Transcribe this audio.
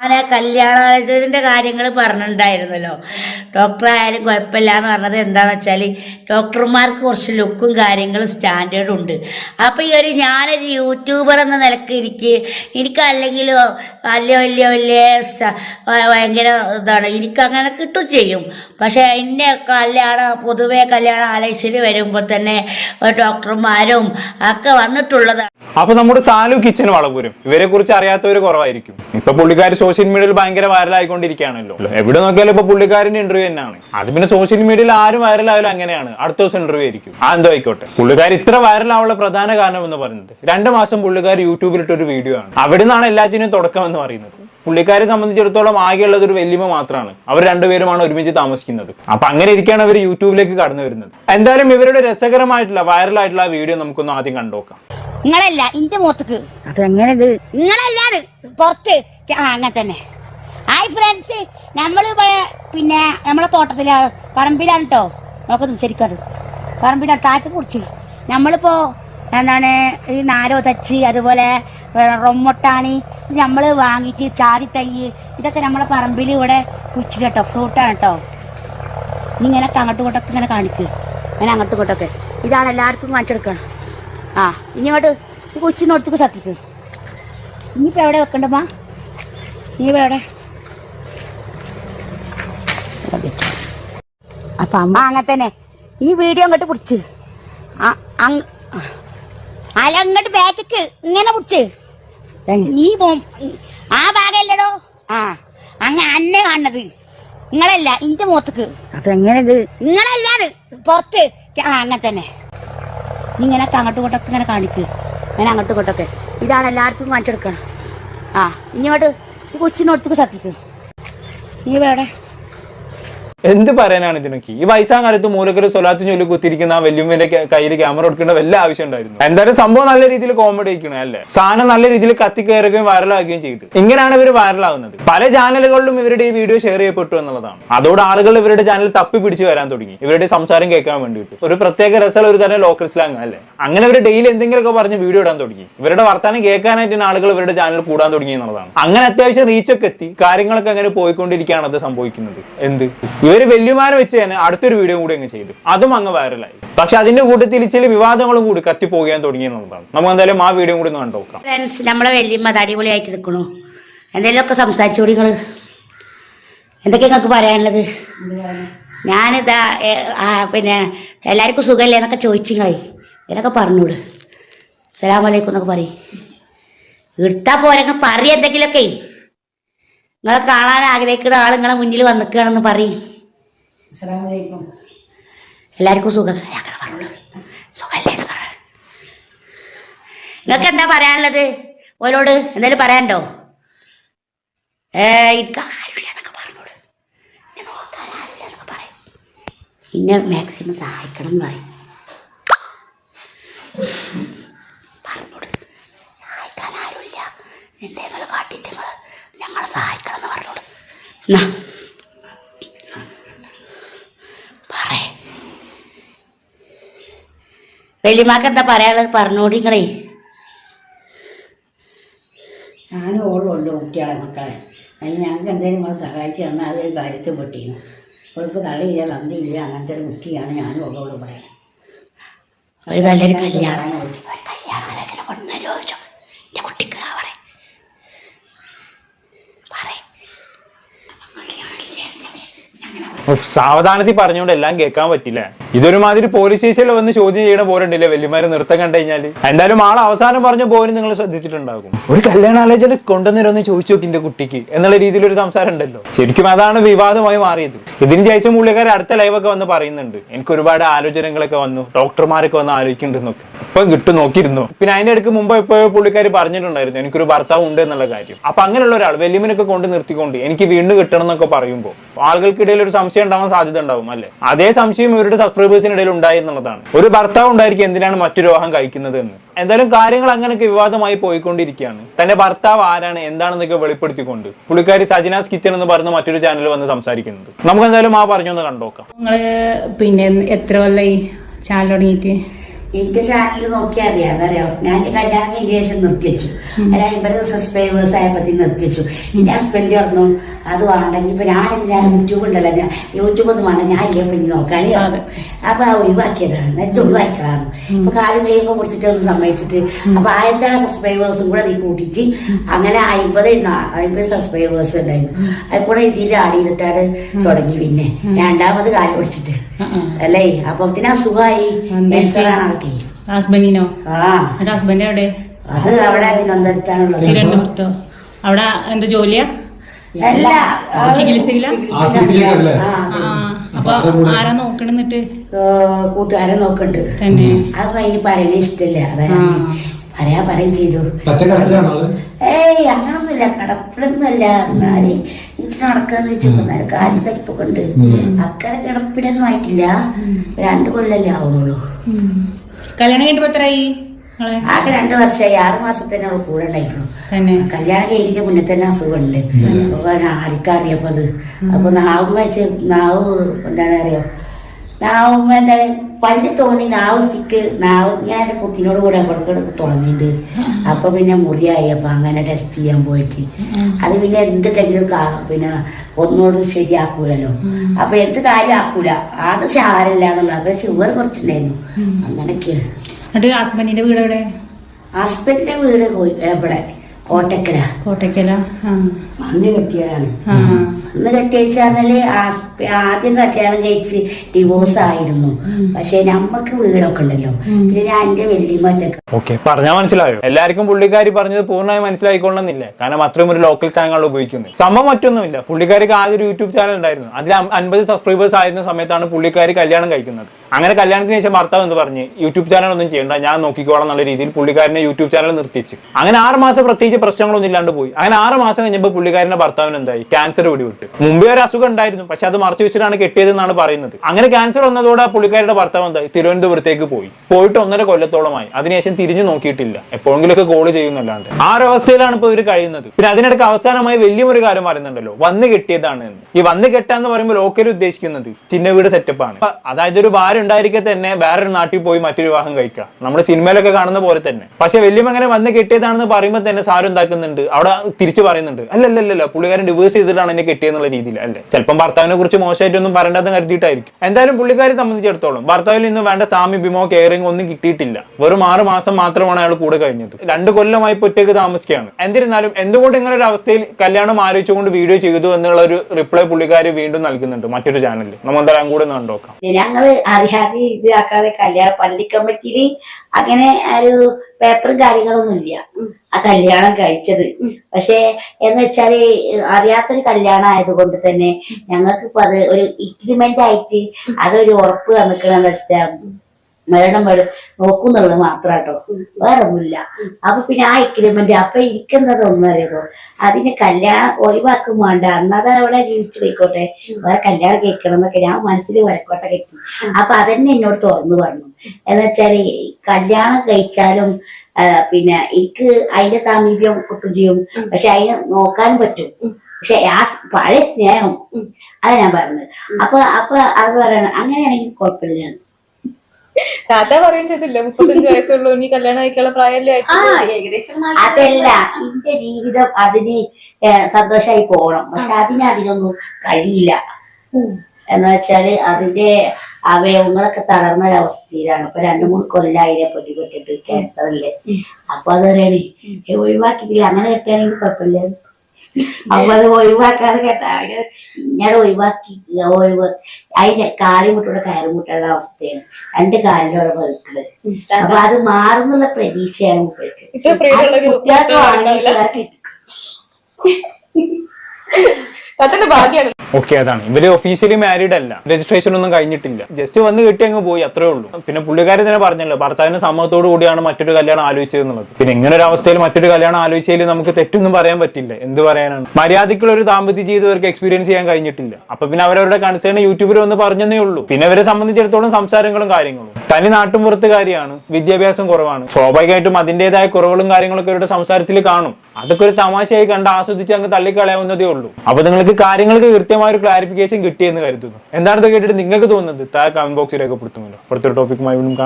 ഞാൻ ആ കല്യാണാലോചനയുടെ കാര്യങ്ങൾ പറഞ്ഞിട്ടുണ്ടായിരുന്നല്ലോ. ഡോക്ടർ ആയാലും കുഴപ്പമില്ല എന്ന് പറഞ്ഞത് എന്താണെന്ന് വെച്ചാൽ ഡോക്ടർമാർക്ക് കുറച്ച് ലുക്കും കാര്യങ്ങളും സ്റ്റാൻഡേർഡും ഉണ്ട്. അപ്പം ഈ ഒരു ഞാനൊരു യൂട്യൂബർ എന്ന നിലയ്ക്ക് എനിക്ക് എനിക്ക് അല്ലെങ്കിൽ വലിയ വലിയ വലിയ ഭയങ്കര ഇതാണ്. എനിക്ക് അങ്ങനെ കിട്ടും ചെയ്യും. പക്ഷേ എന്റെ കല്യാണം പൊതുവേ കല്യാണ ആലോചിച്ചിട്ട് വരുമ്പോൾ തന്നെ ഡോക്ടർമാരും ഒക്കെ വന്നിട്ടുള്ളതാണ്. അപ്പൊ നമ്മുടെ സാലു കിച്ചൻ വളപുരം. ഇവരെ കുറിച്ച് അറിയാത്തവർ കുറവായിരിക്കും. ഇപ്പൊ പുള്ളിക്കാർ സോഷ്യൽ മീഡിയയിൽ ഭയങ്കര വൈറലായിക്കൊണ്ടിരിക്കുകയാണല്ലോ. എവിടെ നോക്കിയാലും ഇപ്പൊ പുള്ളിക്കാരന്റെ ഇന്റർവ്യൂ തന്നെയാണ്. അത് പിന്നെ സോഷ്യൽ മീഡിയയിൽ ആരും വൈറലായാലും അങ്ങനെയാണ്. അടുത്ത ദിവസം ഇന്റർവ്യൂ ആയിരിക്കും. ആ എന്തോ ആയിക്കോട്ടെ. പുള്ളിക്കാർ ഇത്ര വൈറലാവുള്ള പ്രധാന കാരണം എന്ന് പറയുന്നത് രണ്ട് മാസം പുള്ളിക്കാർ യൂട്യൂബിലിട്ട ഒരു വീഡിയോ ആണ്. അവിടെ നിന്നാണ് എല്ലാത്തിനും തുടക്കം എന്ന് പറയുന്നത്. പുള്ളിക്കാരെ സംബന്ധിച്ചിടത്തോളം ആകെയുള്ളത് ഒരു വലിയ മാത്രമാണ്. അവർ രണ്ടുപേരുമാണ് ഒരുമിച്ച് താമസിക്കുന്നത്. അപ്പൊ അങ്ങനെ ഇരിക്കുകയാണ് അവർ യൂട്യൂബിലേക്ക് കടന്നു വരുന്നത്. എന്തായാലും ഇവരുടെ രസകരമായിട്ടുള്ള വൈറലായിട്ടുള്ള വീഡിയോ നമുക്കൊന്ന് ആദ്യം കണ്ടുനോക്കാം. നിങ്ങളല്ല ഇന്റെ മൂത്തക്ക്. അത് എങ്ങനെയുണ്ട് നിങ്ങളല്ലാത് പുറത്ത് ആ അങ്ങനെ തന്നെ. ഹായ് ഫ്രണ്ട്സ് നമ്മൾ പിന്നെ നമ്മളെ തോട്ടത്തിലാണ് പറമ്പിലാണ് കേട്ടോ നോക്കുന്നത് ശരിക്കാണ് പറമ്പിലാണ് താഴ്ത്തി കുറിച്ച് നമ്മളിപ്പോ എന്താണ് ഈ നാരോ തച്ച് അതുപോലെ റൊമ്മൊട്ടാണി നമ്മൾ വാങ്ങിച്ച് ചാതി തൈ ഇതൊക്കെ നമ്മളെ പറമ്പിൽ ഇവിടെ കുച്ചിട്ട് കേട്ടോ ഫ്രൂട്ടാണ് കേട്ടോ ഇങ്ങനെ അങ്ങോട്ടും ഇങ്ങോട്ടൊക്കെ ഇങ്ങനെ കാണിക്കുക അങ്ങനെ അങ്ങോട്ടും ഇങ്ങോട്ടൊക്കെ. ഇതാണ് എല്ലാവർക്കും കാണിച്ചെടുക്കണം ആ ഇനി അങ്ങോട്ട് കൊച്ചിനോടത്തേക്ക് സത്യക്ക് ഇനിയിപ്പോ എവിടെ വെക്കണ്ടമ്മ നീ എവിടെ? അപ്പൊ അമ്മ അങ്ങനെ തന്നെ. ഇനി വീഡിയോ അങ്ങോട്ട് പിടിച്ച്. അങ്- അങ്ങോട്ട് ബാക്കിക്ക് ഇങ്ങനെ പിടിച്ച്. നീ പോ ആ ഭാഗമല്ലടോ ആ. അങ്ങ അന്നെ കാണുന്നത്. നിങ്ങളല്ല ഇന്റെ മുഖത്തേക്ക്. അപ്പൊ എങ്ങനെ നിങ്ങളല്ലാത് പുറത്ത് ആ അങ്ങനെ തന്നെ. നീ ഇങ്ങനെ അങ്ങോട്ടും ഇങ്ങോട്ടൊക്കെ ഇങ്ങനെ കാണിക്ക്. ഞാൻ അങ്ങോട്ടും ഇങ്ങോട്ടൊക്കെ. ഇതാണ് എല്ലാവർക്കും കാണിച്ചെടുക്കണം ആ ഇനി ഇങ്ങോട്ട് കൊച്ചിനോടത്തേക്ക് സത്യക്ക് നീ എവിടെ എന്ത് പറയാനാണ് ഇതിനൊക്കെ? ഈ വയസ്സാം കാലത്ത് മൂലക്കൊരു സ്വലാത്ത് ചൊല്ലി കുത്തിരിക്കുന്ന ആ വല്യമ്മന്റെ കയ്യിൽ ക്യാമറ കൊടുക്കേണ്ട വല്ല ആവശ്യം ഉണ്ടായിരുന്നു? എന്തായാലും സംഭവം നല്ല രീതിയിൽ കോമഡി ആയിക്കണേ അല്ലേ? സാധനം നല്ല രീതിയിൽ കത്തിക്കയറുകയും വൈറലാകുകയും ചെയ്തു. ഇങ്ങനെയാണ് ഇവർ വൈറലാകുന്നത് പല ചാനലുകളിലും ഇവരുടെ ഈ വീഡിയോ ഷെയർ ചെയ്യപ്പെട്ടു എന്നുള്ളതാണ്. അതോടെ ആളുകൾ ഇവരുടെ ചാനൽ തപ്പി പിടിച്ച് വരാൻ തുടങ്ങി. ഇവരുടെ സംസാരം കേൾക്കാൻ വേണ്ടിയിട്ട്. ഒരു പ്രത്യേക രസമുള്ള ഒരു തരം ലോക്കൽ സ്ലാങ് അല്ലേ? അങ്ങനെ ഇവർ ഡെയിലി എന്തെങ്കിലുമൊക്കെ പറഞ്ഞ് വീഡിയോ ഇടാൻ തുടങ്ങി. ഇവരുടെ വർത്താനം കേൾക്കാനായിട്ട് ആളുകൾ ഇവരുടെ ചാനൽ കൂടാൻ തുടങ്ങി എന്നുള്ളതാണ്. അങ്ങനെ അത്യാവശ്യം റീച്ചൊക്കെ എത്തി. കാര്യങ്ങളൊക്കെ അങ്ങനെ പോയിക്കൊണ്ടിരിക്കുകയാണ് അത് സംഭവിക്കുന്നത്. എന്ത്? ഇവർ വല്യമാരെ വെച്ച് തന്നെ അടുത്തൊരു വീഡിയോ കൂടി അങ്ങ് ചെയ്തു. അതും അങ്ങ് വൈറലായി പക്ഷെ അതിന്റെ കൂട്ടത്തിൽ ചില വിവാദങ്ങളും കൂടി കത്തിപ്പോകാൻ തുടങ്ങി എന്നുള്ളതാണ്. നമുക്ക് എന്തായാലും ആ വീഡിയോ കൂടി ഒന്ന് കണ്ടു നോക്കാം. ഫ്രണ്ട്സ് നമ്മളെ വല്യമ്മ അത് അടിപൊളിയായിട്ട് നിൽക്കണു. എന്തെങ്കിലുമൊക്കെ സംസാരിച്ചോടി നിങ്ങൾ എന്തൊക്കെ നിങ്ങൾക്ക് പറയാനുള്ളത്? ഞാനിതാ പിന്നെ എല്ലാവർക്കും സുഖമല്ലേ എന്നൊക്കെ ചോദിച്ചിങ്ങളെ എന്നൊക്കെ പറഞ്ഞോളൂ സലാമലൈക്കും എന്നൊക്കെ പറയും. എടുത്താ പോരെ പറയും പറയ് എന്തെങ്കിലുമൊക്കെ. നിങ്ങളെ കാണാൻ ആഗ്രഹിക്കുന്ന ആൾ നിങ്ങളെ മുന്നിൽ വന്നിക്കുകയാണെന്ന് പറയും. എല്ലാവർക്കും സുഖം അങ്ങനെ പറഞ്ഞോളൂ സുഖമല്ലേ നിങ്ങൾക്ക് എന്താ പറയാനുള്ളത് ഓരോട് എന്തായാലും പറയാനുണ്ടോ ഏ പറഞ്ഞോട് പറയും എന്നെ മാക്സിമം സഹായിക്കണം എന്ന് പറയും പറഞ്ഞോട് സഹായിക്കാൻ ആരുമില്ല എന്തെങ്കിലും കാട്ടിയിട്ട് ഞങ്ങളെ സഹായിക്കണം എന്ന് പറഞ്ഞോട് എന്നാ വലിയമാക്ക് എന്താ പറയാനുള്ളത്? പറഞ്ഞോടി നിങ്ങളേ ഞാനും ഓളും ഉണ്ട് കുട്ടികളെ മക്കളെ. അതിന് ഞങ്ങൾക്ക് എന്തെങ്കിലും അത് സഹായിച്ചു തന്നാൽ അതൊരു കാര്യത്തിൽ പൊട്ടിയിരുന്നു അവൾക്ക് തലയില്ല തന്നിയില്ല അങ്ങനത്തെ ഒരു കുട്ടിയാണ് ഞാനും ഓളോട് പറയുന്നത് ഒരു നല്ലൊരു കല്യാണം. കല്യാണാലോചന ചോദിച്ചോ എന്റെ കുട്ടിക്ക് പറയും. സാവധാനത്തിൽ പറഞ്ഞുകൊണ്ട് എല്ലാം കേൾക്കാൻ പറ്റില്ല? ഇതൊരുമാതിരി പോലീസ് സ്റ്റേഷനിൽ വന്ന് ചോദ്യം ചെയ്യണ പോലുണ്ടല്ലേ വല്യമാര് നൃത്തം കണ്ടു കഴിഞ്ഞാൽ? എന്തായാലും ആൾ അവസാനം പറഞ്ഞ പോലും നിങ്ങൾ ശ്രദ്ധിച്ചിട്ടുണ്ടാകും. ഒരു കല്യാണാലോചന കൊണ്ടുവന്നിരുന്ന് ചോദിച്ചു നോക്കി എന്റെ കുട്ടിക്ക് എന്നുള്ള രീതിയിൽ ഒരു സംസാരം ഉണ്ടല്ലോ. ശരിക്കും അതാണ് വിവാദമായി മാറിയത്. ഇതിന് ശേഷം പുള്ളിക്കാർ അടുത്ത ലൈവൊക്കെ വന്ന് പറയുന്നുണ്ട്. എനിക്ക് ഒരുപാട് ആലോചനകളൊക്കെ വന്നു. ഡോക്ടർമാരൊക്കെ വന്ന് ആലോചിക്കുന്നുണ്ടെന്നൊക്കെ. ഇപ്പൊ കിട്ടു നോക്കിയിരുന്നു. പിന്നെ അതിന്റെ അടുക്ക് മുമ്പ് എപ്പോഴും പുള്ളിക്കാർ പറഞ്ഞിട്ടുണ്ടായിരുന്നു എനിക്കൊരു ഭർത്താവ് ഉണ്ട് എന്നുള്ള കാര്യം. അപ്പൊ അങ്ങനെയുള്ള ഒരാൾ വലിയമ്മനൊക്കെ കൊണ്ട് നിർത്തിക്കൊണ്ട് എനിക്ക് വീണ്ടും കിട്ടണം എന്നൊക്കെ പറയുമ്പോൾ ആളുകൾക്കിടയിൽ ഒരു സംശയം ഉണ്ടാവാൻ സാധ്യത ഉണ്ടാവും അല്ലേ? അതേ സംശയം ഇവരുടെ സബ്സ്ക്രൈബേഴ്സിനിടയിൽ ഉണ്ടായി എന്നുള്ളതാണ്. ഒരു ഭർത്താവ് ഉണ്ടായിരിക്കും എന്തിനാണ് മറ്റൊരു വിവാഹം കഴിക്കുന്നത് എന്ന്. എന്തായാലും കാര്യങ്ങൾ അങ്ങനെയൊക്കെ വിവാദമായി പോയിക്കൊണ്ടിരിക്കുകയാണ് തന്റെ ഭർത്താവ് ആരാണ് എന്താണെന്നൊക്കെ വെളിപ്പെടുത്തിക്കൊണ്ട് പുള്ളിക്കാരി സജിനാസ് കിച്ചൺ എന്ന് പറഞ്ഞ മറ്റൊരു ചാനൽ വന്ന് സംസാരിക്കുന്നത് നമുക്ക് എന്തായാലും ആ പറഞ്ഞൊന്ന് കണ്ടോക്കാം. നിങ്ങൾ പിന്നെ എത്ര കൊല്ലായി ചാനൽ തുടങ്ങിയിട്ട്? എന്റെ ചാനൽ നോക്കിയാൽ അറിയാം അതറിയാം? ഞാൻ എന്റെ കല്യാണം കഴിഞ്ഞ ശേഷം നിർത്തിച്ചു ഒരു അമ്പത് സബ്സ്ക്രൈബേഴ്സ് ആയപ്പത്തി നിർത്തിച്ചു എന്റെ ഹസ്ബൻഡ് പറഞ്ഞു അത് വേണ്ടെങ്കിൽ ഇപ്പൊ ഞാൻ ഞാൻ യൂട്യൂബ് ഉണ്ടല്ലോ ഞാൻ യൂട്യൂബ് ഒന്നും വേണ്ട ഞാൻ ഇല്ല പിന്നെ നോക്കാനേ അപ്പൊ ആ ഒഴിവാക്കിയതാണ്. നേരത്തെ ഒഴിവാക്കിയതാണ്. ഇപ്പൊ കാലം കഴിയുമ്പോൾ മുറിച്ചിട്ട് ഒന്ന് സമ്മതിച്ചിട്ട് അപ്പൊ ആയിരത്തി സബ്സ്ക്രൈബേഴ്സും കൂടെ നീ കൂട്ടിയിട്ട് അങ്ങനെ അമ്പത് അമ്പത് സബ്സ്ക്രൈബേഴ്സ് ഉണ്ടായിരുന്നു. അത് കൂടെ ഇതിൽ ആഡ് ചെയ്തിട്ടാണ് തുടങ്ങി പിന്നെ. രണ്ടാമത് കാലം പിടിച്ചിട്ട്. അല്ലേ? അപ്പൊ പിന്നെ അസുഖമായി ക്യാൻസറാണ് ആൾക്ക് ഹസ്ബൻഡിനോ? എന്റെ ഹസ്ബൻഡ് എവിടെ? അത് അവിടെ തിരുവനന്തപുരത്താണുള്ളത്. തിരുവനന്തപുരത്തോ? അവിടെ എന്താ ജോലിയാ? ചികിത്സയില്ല അപ്പൊ ആരാ നോക്കണെന്നിട്ട് ഏ, നോക്കണ്ട്. തന്നെ. അത് അതിന് പറയണ ഇഷ്ടല്ല. അതാണ് പറയാ പറയും ചെയ്തു. ഏയ് അങ്ങനൊന്നുമില്ല. കടപ്പിലൊന്നുമല്ല എന്നാൽ. എനിക്ക് നടക്കാന്ന് വെച്ചിട്ടുണ്ടായിരുന്നു കാലിൽ തരിപ്പൊക്കെ ഉണ്ട്. അക്കടെ കിടപ്പിലൊന്നും ആയിട്ടില്ല. രണ്ടു കൊല്ലല്ലേ ആവുന്നുള്ളൂ. കല്യാണം കഴിഞ്ഞിട്ട് എത്രയായി ആകെ രണ്ടു വർഷമായി ആറ് മാസത്തിനുള്ള കൂടെ ഉണ്ടായിട്ടുള്ളൂ. കല്യാണം കഴിഞ്ഞ മുന്നേ തന്നെ അസുഖമുണ്ട് അപ്പൊ ആർക്കറിയപ്പോ അത്? അപ്പൊ നാവും വെച്ച് നാവ് എന്താണ് അറിയോ? നാവുമ്പോ എന്താണ് പണ്ട് തോന്നി നാവ് സ്റ്റിക്ക് നാവ് ഞാൻ കുത്തിനോട് കൂടെ അങ്ങോട്ട് തുറന്നിട്ട് അപ്പൊ പിന്നെ മുറിയായി. അപ്പൊ അങ്ങനെ ടെസ്റ്റ് ചെയ്യാൻ പോയിട്ട്. അത് പിന്നെ എന്തുണ്ടെങ്കിലും പിന്നെ ഒന്നോട് ശരിയാക്കൂലല്ലോ. അപ്പൊ എന്ത് കാര്യം ആക്കൂല. അത് ഷാരല്ല എന്നുള്ള അപ്പൊ ഷുഗർ കുറച്ചുണ്ടായിരുന്നു അങ്ങനെയൊക്കെയാണ്. ഹസ്ബൻഡിന്റെ വീട് എവിടെ? ഹസ്ബൻഡിന്റെ വീട് ഇവിടെ കോട്ടക്കല. കോട്ടക്കല? അന്ന് കെട്ടിയതാണ്. അന്ന് കെട്ടിയച്ചാൽ ആദ്യം കല്യാണം കഴിച്ച് ഡിവോഴ്സ് ആയിരുന്നു. പക്ഷെ നമ്മക്ക് വീടൊക്കെ ഉണ്ടല്ലോ. പിന്നെ ഞാൻ എന്റെ വല്യമ്മറ്റൊക്കെ ഓക്കെ പറഞ്ഞാൽ മനസ്സിലായോ? എല്ലാവർക്കും പുള്ളിക്കാരി പറഞ്ഞത് പൂർണമായി മനസ്സിലായിക്കൊള്ളണമെന്നില്ല കാരണം അത്രയും ഒരു ലോക്കൽ താങ്കൾ ഉപയോഗിക്കുന്നത്. സംഭവം മറ്റൊന്നുമില്ല. പുള്ളിക്കാരിക്ക് ആദ്യ ഒരു യൂട്യൂബ് ചാനൽ ഉണ്ടായിരുന്നു. അതിൽ അൻപത് സബ്സ്ക്രൈബേഴ്സ് ആയിരുന്ന സമയത്താണ് പുള്ളിക്കാരി കല്യാണം കഴിക്കുന്നത്. അങ്ങനെ കല്യാണത്തിന് ശേഷം ഭർത്താവ് എന്ന് പറഞ്ഞ്? യൂട്യൂബ് ചാനൽ ഒന്നും ചെയ്യണ്ട ഞാൻ നോക്കിക്കോളാം എന്നുള്ള രീതിയിൽ പുള്ളിക്കാരനെ യൂട്യൂബ് ചാനൽ നിർത്തിച്ച്. അങ്ങനെ ആറ് മാസം പ്രത്യേകിച്ച് പ്രശ്നങ്ങളൊന്നും ഇല്ലാണ്ട് പോയി. അങ്ങനെ ആറ് മാസം കഴിഞ്ഞപ്പോൾ പുള്ളിക്കാരന്റെ ഭർത്താവിന് എന്തായി? ക്യാൻസർ പിടിവിട്ടു മുമ്പേ ഒരു അസുഖം ഉണ്ടായിരുന്നു പക്ഷെ അത് മറച്ചു വെച്ചിട്ടാണ് കെട്ടിയതെന്നാണ് പറയുന്നത്. അങ്ങനെ ക്യാൻസർ വന്നതോടെ പുള്ളിക്കാരുടെ ഭർത്താവ് എന്തായി? തിരുവനന്തപുരത്തേക്ക് പോയി. പോയിട്ട് ഒന്നര കൊല്ലത്തോളമായി. അതിനുശേഷം തിരിഞ്ഞു നോക്കിയിട്ടില്ല. എപ്പോഴെങ്കിലും ഒക്കെ കോൾ ചെയ്യുന്നല്ലാണ്ട്. ആ ഒരു അവസ്ഥയിലാണ് ഇപ്പോൾ ഇവർ കഴിയുന്നത്. പിന്നെ അതിനിടയ്ക്ക് അവസാനമായി വലിയൊരു കാര്യം പറയുന്നുണ്ടല്ലോ. വന്ന് കെട്ടിയതാണ് ഈ വന്ന് കെട്ടാന്ന് പറയുമ്പോൾ ലോക്കൽ ഉദ്ദേശിക്കുന്നത് ചിന്ന വീട് സെറ്റപ്പാണ് അതായത് ഒരു ഭാര്യ ഉണ്ടായിരിക്കെ തന്നെ വേറൊരു നാട്ടിൽ പോയി മറ്റൊരു വിവാഹം കഴിക്കുക. നമ്മുടെ സിനിമയിലൊക്കെ കാണുന്ന പോലെ തന്നെ. പക്ഷെ വലിയ അങ്ങനെ വന്ന് കെട്ടിയതാണെന്ന് പറയുമ്പോൾ തന്നെ സാരം ഉണ്ടാക്കുന്നുണ്ട് അവിടെ തിരിച്ചു പറയുന്നുണ്ട്. അല്ലല്ലല്ല പുള്ളിക്കാരൻ ഡിവേഴ്സ് ചെയ്തിട്ടാണ് എന്നെ കെട്ടിയെന്നുള്ള രീതിയിൽ അല്ലേ? ചിലപ്പം ഭർത്താവിനെ കുറിച്ച് മോശമായിട്ടൊന്നും പറയേണ്ടതെന്ന് കരുതിയിട്ടായിരിക്കും. എന്തായാലും പുള്ളിക്കാരെ സംബന്ധിച്ചിടത്തോളം ഭർത്താവിൽ നിന്ന് വേണ്ട സാമീപ്യമോ കെയറിംഗ് ഒന്നും കിട്ടിയിട്ടില്ല. വെറും ആറ് മാസം മാത്രമാണ് അയാൾ കൂടെ കഴിഞ്ഞത്. രണ്ട് കൊല്ലമായി ഒറ്റയ്ക്ക് താമസിക്കുകയാണ്. എന്നിരുന്നാലും എന്തുകൊണ്ട് ഇങ്ങനെ ഒരു അവസ്ഥയിൽ കല്യാണം ആലോചിച്ചുകൊണ്ട് വീഡിയോ ചെയ്തു എന്നുള്ള ഒരു റിപ്ലൈ പുള്ളിക്കാർ വീണ്ടും നൽകുന്നുണ്ട് മറ്റൊരു ചാനലിൽ നമ്മൾ എന്തായാലും കൂടെ ഒന്ന് അറിയാതെ ഇതാക്കാതെ കല്യാണ പള്ളി കമ്മിറ്റിയിൽ അങ്ങനെ ഒരു പേപ്പറും കാര്യങ്ങളൊന്നും ഇല്ല ആ കല്യാണം കഴിച്ചത്. പക്ഷെ എന്ന് വെച്ചാൽ അറിയാത്തൊരു കല്യാണം ആയതുകൊണ്ട് തന്നെ ഞങ്ങൾക്ക് ഇപ്പൊ അത് ഒരു ഇഗ്രിമെന്റ് ആയിട്ട് അതൊരു ഉറപ്പ് തന്നിക്കണെന്ന് വെച്ചാൽ മരണം വരും നോക്കുന്നുള്ളത് മാത്രാട്ടോ. വേറെ ഒന്നുമില്ല അപ്പൊ പിന്നെ ആ എഗ്രിമെന്റ് അപ്പൊ ഇരിക്കുന്നത് ഒന്നും അറിയാമോ അതിന് കല്യാണം ഒഴിവാക്കും വേണ്ട. അന്നത് അവിടെ ജീവിച്ചു പോയിക്കോട്ടെ. വേറെ കല്യാണം കേൾക്കണം എന്നൊക്കെ ഞാൻ മനസ്സിൽ വരക്കോട്ടെ കെട്ടി. അപ്പൊ അതന്നെ എന്നോട് തുറന്നു പറഞ്ഞു. എന്നുവെച്ചാൽ കല്യാണം കഴിച്ചാലും പിന്നെ എനിക്ക് അതിന്റെ സാമീപ്യം കിട്ടും ചെയ്യും. പക്ഷെ അതിനെ നോക്കാൻ പറ്റും. പക്ഷെ ആ പഴയ സ്നേഹം അതാ ഞാൻ പറഞ്ഞത്. അപ്പൊ അപ്പൊ അത് പറയണം. അങ്ങനെയാണെങ്കിൽ കുഴപ്പമില്ല. താത്ത പറയും ചെയ്തില്ല. മുപ്പത്തഞ്ച് വയസ്സുള്ളൂ. ഇനി കല്യാണം ആയിക്കുള്ള പ്രായമല്ലേ. അതല്ല എന്റെ ജീവിതം അതിന് സന്തോഷമായി പോകണം പക്ഷെ അതിന് അതിനൊന്നും കഴിയില്ല. എന്ന് വെച്ചാൽ അതിന്റെ അവയവങ്ങളൊക്കെ തളർന്ന ഒരവസ്ഥയിലാണ് ഇപ്പൊ രണ്ടു മൂന്ന് കൊല്ലായിരം ക്യാൻസർ അല്ലേ? അപ്പൊ അത് പറയണേ ഏ, ഒഴിവാക്കിയിട്ടില്ല. അങ്ങനെ കിട്ടുകയാണെങ്കിൽ കുഴപ്പമില്ല. അപ്പൊ അത് ഒഴിവാക്കാതെ കേട്ടാ ഇങ്ങനെ ഒഴിവാക്കി ഒഴിവ്. അതിന്റെ കാലും മുട്ടോടെ കയറും മുട്ടുള്ള അവസ്ഥയാണ്. രണ്ട് കാലിലൂടെ വെളുക്കൾ അപ്പൊ അത് മാറുന്നുള്ള പ്രതീക്ഷയാണ് ഒരു കുട്ടികൾക്ക് ഉണ്ടാവില്ല. ആണെങ്കിൽ ഭാഗ്യമാണ് ഓക്കെ അതാണ്. ഇവർ ഒഫീഷ്യലി മാരീഡ് അല്ല. രജിസ്ട്രേഷൻ ഒന്നും കഴിഞ്ഞിട്ടില്ല. ജസ്റ്റ് വന്ന് കിട്ടി അങ്ങ് പോയി അത്രേ ഉള്ളൂ. പിന്നെ പുള്ളിക്കാരി തന്നെ പറഞ്ഞല്ലോ ഭർത്താവിന്റെ സമ്മതത്തോടു കൂടിയാണ് മറ്റൊരു കല്യാണം ആലോചിച്ചത് എന്നുള്ളത് പിന്നെ ഇങ്ങനെ ഒരു അവസ്ഥയിൽ മറ്റൊരു കല്യാണം ആലോചിച്ചതിൽ നമുക്ക് തെറ്റൊന്നും പറയാൻ പറ്റില്ല. എന്ത് പറയാനാണ്? മര്യാദക്കുള്ള ഒരു ദാമ്പത്യ ജീവിതം അവർക്ക് എക്സ്പീരിയൻസ് ചെയ്യാൻ കഴിഞ്ഞിട്ടില്ല. അപ്പൊ പിന്നെ അവരവരുടെ കൺസേൺ യൂട്യൂബിൽ ഒന്ന് പറഞ്ഞതേ ഉള്ളൂ. പിന്നെ അവരെ സംബന്ധിച്ചിടത്തോളം സംസാരങ്ങളും കാര്യങ്ങളും. തനി നാട്ടും പുറത്തുകാരിയാണ് വിദ്യാഭ്യാസം കുറവാണ്. സ്വാഭാവികമായിട്ടും അതിന്റേതായ കുറവുകളും കാര്യങ്ങളൊക്കെ അവരുടെ സംസാരത്തിൽ കാണും. അതൊക്കെ ഒരു തമാശയായി കണ്ട് ആസ്വദിച്ച് അങ്ങ് തള്ളിക്കളയാവുന്നതേ ഉള്ളൂ. അപ്പൊ നിങ്ങൾക്ക് കാര്യങ്ങൾക്ക് കൃത്യമായ ഒരു ക്ലാരിഫിക്കേഷൻ കിട്ടിയെന്ന് കരുതുന്നു. എന്താണെന്ന് കേട്ടിട്ട് നിങ്ങൾക്ക് തോന്നുന്നത്? താഴെ കമന്റ് ബോക്സിൽ രേഖപ്പെടുത്തുമല്ലോ. അടുത്തൊരു ടോപ്പിക്കുമായി വീണ്ടും